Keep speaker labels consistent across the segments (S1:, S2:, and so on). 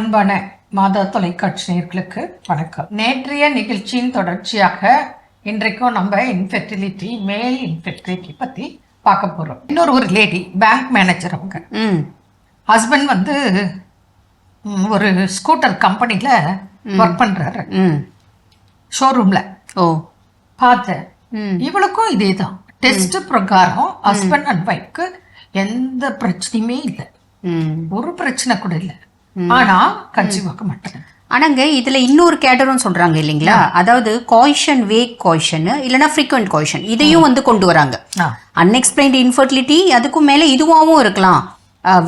S1: அன்பான மாதா தொலைக்காட்சி நேயர்களுக்கு வணக்கம். நேற்றைய நிகழ்ச்சியின் தொடர்ச்சியாக இன்றைக்கும் நம்ம இன்ஃபெர்டிலிட்டி மேல் இன்ஃபெர்டிலிட்டி பத்தி பார்க்க போறோம். இன்னொரு ஒரு லேடி பேங்க் மேனேஜர் அவங்க.
S2: ம்.
S1: ஹஸ்பண்ட் வந்து ஒரு ஸ்கூட்டர் கம்பெனியில் ஒர்க் பண்றாரு.
S2: ம்.
S1: ஷோரூம்ல
S2: ஓ.
S1: பார்த்தேன் இவளுக்கும் இதே தான் டெஸ்ட் பிரகாரம் ஹஸ்பண்ட் அண்ட் ஒய்ஃப்க்கு எந்த பிரச்சனையுமே இல்லை.
S2: ம்.
S1: ஒரு பிரச்சனை கூட இல்லை. ஆனா கன்சீவ் ஆக மாட்டேன்.
S2: ஆனாங்க இதுல இன்னொரு கேட்டரும் சொல்றாங்க இல்லைங்களா? அதாவது காய்ஷன் வேக் காய்ஷன் இல்லைன்னா ஃப்ரீக்வெண்ட் காய்ஷன் இதையும் வந்து கொண்டு வராங்க. அன்எக்ஸ்பிளைன்ட் இன்ஃபர்டிலிட்டி அதுக்கும் மேல இதுவாகவும் இருக்கலாம்.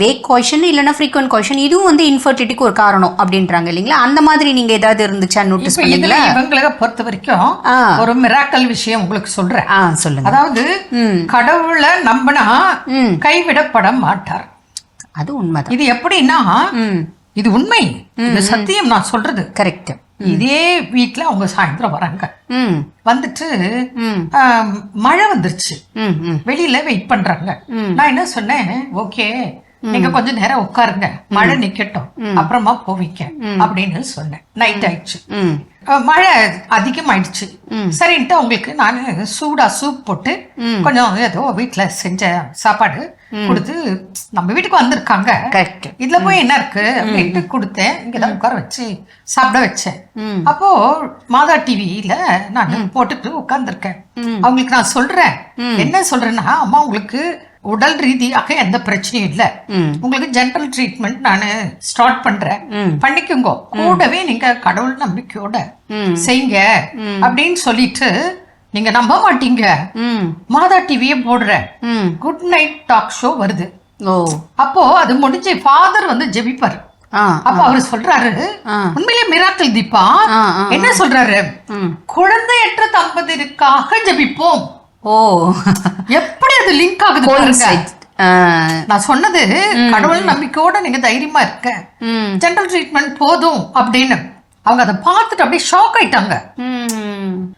S2: வேக் காய்ஷன் இல்லைன்னா ஃப்ரீக்வெண்ட் காய்ஷன் இதுவும் வந்து இன்ஃபர்டிலிட்டிக்கு ஒரு காரணம் அப்படின்றாங்க இல்லைங்களா? அந்த மாதிரி நீங்க ஏதாவது இருந்துச்சா நோட்டீஸ் பண்ணீங்களா?
S1: இவங்களை பொறுத்த வரைக்கும். ஒரு மிராக்கல் விஷயம் உங்களுக்கு சொல்றேன்.
S2: சொல்லுங்க.
S1: அதாவது கடவுளை நம்பினா கைவிடப்பட மாட்டார்.
S2: அது உண்மைதான்.
S1: இது எப்படின்னா இது உண்மை. இது சத்தியம் நான் சொல்றது.
S2: கரெக்ட்
S1: இதே வீட்ல அவங்க சாயந்தரம் வராங்க.
S2: ம்.
S1: வந்துட்டு மழை வந்துருச்சு. வெளியில வெயிட் பண்றாங்க. நான் என்ன சொன்னேன்? ஓகே. நீங்க கொஞ்ச நேரம் உட்காருங்க. மழை நிக்கட்டும். அப்புறமா போவீங்க அப்படின்னு சொன்னேன். நைட் ஆயிடுச்சு. மழை அதிகமாயிடுச்சு. சரின்ட்டு அவங்களுக்கு நான் சூடா சூப் போட்டு கொஞ்சம் ஏதோ வீட்ல செஞ்ச சாப்பாடு கொடுத்து நம்ம வீட்டுக்கு வந்திருக்காங்க.
S2: கரெக்ட்
S1: இதுல போய் என்ன இருக்கு அப்படின்ட்டு கொடுத்தேன். இங்கதான் உட்கார வச்சு சாப்பிட வச்சேன். அப்போ மாதா டிவியில நான் போட்டுட்டு உட்கார்ந்திருக்கேன். அவங்களுக்கு நான் சொல்றேன். என்ன சொல்றேன்னா அம்மா உங்களுக்கு உடல் ரீதியாக எந்த பிரச்சனையும் இல்ல. உங்களுக்கு ஜென்ரல் ட்ரீட்மெண்ட் நான் ஸ்டார்ட் பண்றேன். பண்ணிக்கோங்க. கூடவே நீங்க கடவுள் நம்பிக்கையோட. செய்யுங்க அப்படின்னு சொல்லிட்டு நீங்க நம்ப மாட்டீங்க. மாதா டிவியே போடுறேன். குட் நைட் டாக் ஷோ வருது.
S2: ஓ.
S1: அப்போ அது முடிஞ்சு ஃபாதர் வந்து ஜெபிப்பாரு. அப்ப அவர் சொல்றாரு. உண்மையிலே மிராக்கிள் தீபா. என்ன சொல்றாரு? குழந்தையற்ற தம்பதியருக்காக ஜெபிப்போம்.
S2: ஓ.
S1: எப்படி அது லிங்க் ஆகுது நான் சொன்னது கடவுள் நம்பிக்கையோட நீங்க தைரியமா இருக்க. ஜென்ரல் ட்ரீட்மெண்ட் போதும் அப்படின்னு. அவங்க அதை பார்த்துட்டு அப்படியே ஷாக் ஆயிட்டாங்க.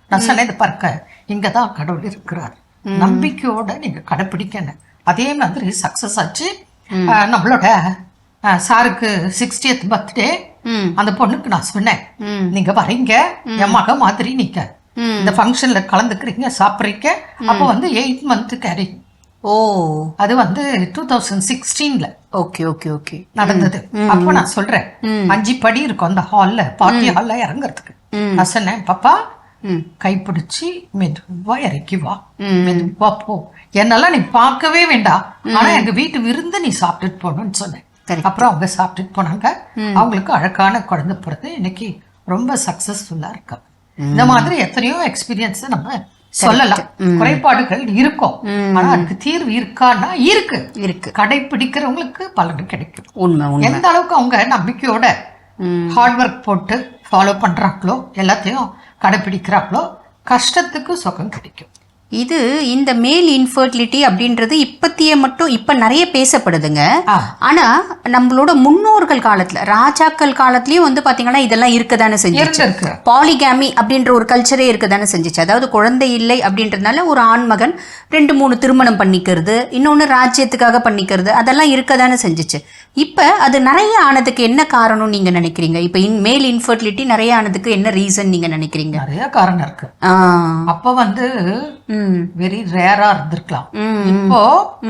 S1: நான் சொன்னது பாருங்க இங்க தான் கடவுள் இருக்கிறார். நம்பிக்கையோட நீங்க கடைப்பிடிக்கணும் அதே மாதிரி சக்சஸ் ஆச்சு. நம்மளோட சாருக்கு சிக்ஸ்டியத் பர்த்டே அந்த பொண்ணுக்கு நான் சொன்னேன். நீங்க வரீங்க என் மக மாதிரி நீங்க. இந்த ஃபங்க்ஷன்ல கலந்துக்கிறீங்க சாப்பிட்றீங்க. அப்போ வந்து எயிட் மந்த் கேரி
S2: ஓ.
S1: அது வந்து டூ தௌசண்ட் சிக்ஸ்டீன்ல
S2: ஓகே ஓகே ஓகே.
S1: நடந்தது. அப்போ நான் சொல்றேன் அஞ்சு படி இருக்கும் அந்த ஹால்ல பார்ட்டி ஹால்ல இறங்குறதுக்கு. நான் சொன்னேன் பாப்பா கைப்பிடிச்சு மெதுவா இறக்கி வா. மெதுவா போ. என்னெல்லாம் நீ பார்க்கவே வேண்டாம். ஆனா எங்க வீட்டு விருந்து நீ சாப்பிட்டுட்டு போகணும்னு சொன்னேன். அப்புறம் அவங்க சாப்பிட்டுட்டு போனாங்க. அவங்களுக்கு அழகான குழந்தை பிறந்து இன்னைக்கு ரொம்ப சக்சஸ்ஃபுல்லா இருக்காங்க இந்த மாதிரி எத்தனையோ எக்ஸ்பீரியன்ஸ் நம்ம சொல்லலாம். குறைபாடுகள் இருக்கும். ஆனா அதுக்கு தீர்வு இருக்கான்னா இருக்கு.
S2: இருக்கு.
S1: கடைபிடிக்கிறவங்களுக்கு பலன் கிடைக்கும்.
S2: உண்மை உண்மை.
S1: எந்த அளவுக்கு அவங்க நம்பிக்கையோட ஹார்ட் ஒர்க் போட்டு ஃபாலோ பண்றாங்களோ எல்லாத்தையும் கடைபிடிக்கிறாங்களோ கஷ்டத்துக்கு சுகம் கிடைக்கும்.
S2: இது இந்த மேல் இன்ஃபர்டிலிட்டி அப்படின்றது இப்பத்திய மட்டும் இப்ப நிறைய பேசப்படுதுங்க. ஆனா நம்மளோட முன்னோர்கள் காலத்துல ராஜாக்கள் காலத்துலயும் வந்து பாத்தீங்கன்னா இதெல்லாம் இருக்கதானே செஞ்சுச்சு.
S1: இருந்திருக்கு.
S2: பாலிகாமி அப்படின்ற ஒரு கல்ச்சரே இருக்கதானே செஞ்சுச்சு. அதாவது குழந்தை இல்லை அப்படின்றதுனால ஒரு ஆண் மகன் ரெண்டு மூணு திருமணம் பண்ணிக்கிறது இன்னொன்று ராஜ்யத்துக்காக பண்ணிக்கிறது அதெல்லாம் இருக்கதானே செஞ்சுச்சு. இப்போ அது நிறைய ஆனதுக்கு என்ன காரணம் நீங்க நினைக்கிறீங்க? இப்போ இன் மேல் இன்ஃபர்டிலிட்டி நிறைய ஆனதுக்கு என்ன ரீசன் நீங்க நினைக்கிறீங்க?
S1: நிறைய காரணம் இருக்கு. அப்ப வந்து வெரி ரேரா இருந்திருக்கலாம். இப்போ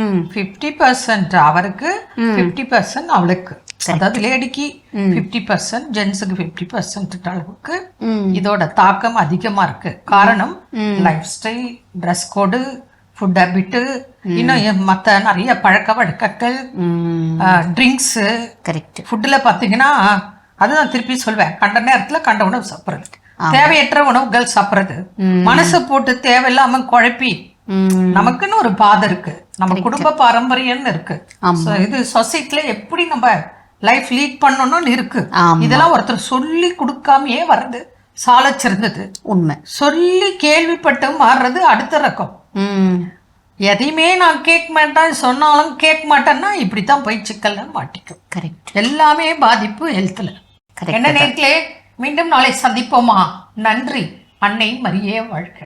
S2: ம்.
S1: பிப்டி பர்சன்ட் அவருக்கு பிப்டி பர்சன்ட் அவளுக்கு. அதாவது லேடிக்கு பிப்டி பர்சன்ட் ஜென்ஸுக்கு பிப்டி பர்சன்ட் அளவுக்கு. இதோட தாக்கம் அதிகமா இருக்கு. காரணம் life style dress code food habit இன்னும் மத்த நிறைய பழக்க வழக்கங்கள் ட்ரிங்க்ஸ்
S2: கரெக்ட்
S1: ஃபுட்டில் பார்த்தீங்கன்னா அதுதான் திருப்பி சொல்வேன். கண்ட நேரத்துல கண்ட உணவு சாப்பிட்றது தேவையற்ற உணவுகள் சாப்பிட்றது. மனசை போட்டு தேவையில்லாம குழப்பி. நமக்குன்னு ஒரு பாதை இருக்கு. நம்ம குடும்ப பாரம்பரியம்னு இருக்கு. இது சொசைட்டில எப்படி நம்ம லைஃப் லீட் பண்ணணும்னு இருக்கு. இதெல்லாம் ஒருத்தர் சொல்லி கொடுக்காமயே வர்றது சால சிறந்தது
S2: உண்மை.
S1: சொல்லி கேள்விப்பட்டு மாறுறது அடுத்த ரகம். எதையுமே நான் கேட்க மாட்டேன் சொன்னாலும் கேட்க மாட்டேன்னா இப்படித்தான் போய் சிக்கல்ல மாட்டிக்கும்.
S2: கரெக்ட்.
S1: எல்லாமே பாதிப்பு ஹெல்த்ல என்ன நேர்களே மீண்டும் நாளை சந்திப்போமா? நன்றி. அன்னை மரியே வாழ்க.